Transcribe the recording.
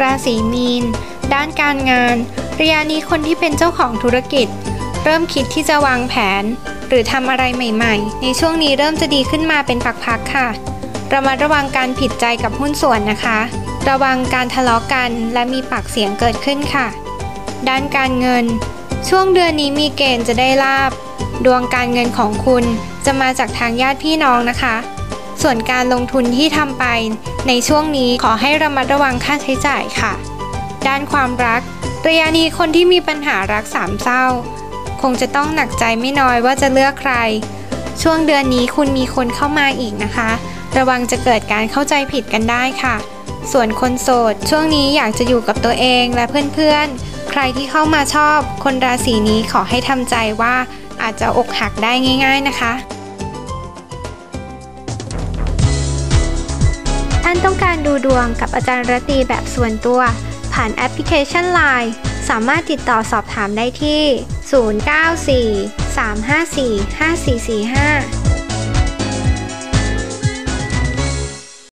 ราศีมีน ด้านการงานระยะนี้คนที่เป็นเจ้าของธุรกิจ เริ่มคิดที่จะวางแผน หรือทำอะไรใหม่ ๆ ในช่วงนี้เริ่มจะดีขึ้นมาเป็นพักๆค่ะระมัดระวังการผิดใจกับหุ้นส่วนนะคะ ระวังการทะเลาะกันและมีปากเสียงเกิดขึ้นค่ะ ด้านการเงิน ช่วงเดือนนี้มีเกณฑ์จะได้ลาบ ดวงการเงินของคุณจะมาจากทางญาติพี่น้องนะคะ ส่วนการลงทุนที่ทำไป ในช่วงนี้ขอให้ระมัดระวังค่าใช้จ่ายค่ะ ด้านความรัก ระยะนี้คนที่มีปัญหารักสามเศร้า คงจะต้องหนักใจไม่น้อยว่าจะเลือกใคร ช่วงเดือนนี้คุณมีคนเข้ามาอีกนะคะ ระวังจะเกิดการเข้าใจผิดกันได้ค่ะ ส่วนคนโสด ช่วงนี้อยากจะอยู่กับตัวเองและเพื่อนๆ ใครที่เข้ามาชอบ คนราศีนี้ขอให้ทำใจว่าอาจจะอกหักได้ง่าย ๆนะคะ ท่านต้องการดูดวงกับอาจารย์รตีแบบส่วนตัว ผ่านแอปพลิเคชัน Line สามารถติดต่อสอบถามได้ที่ 094 354 5445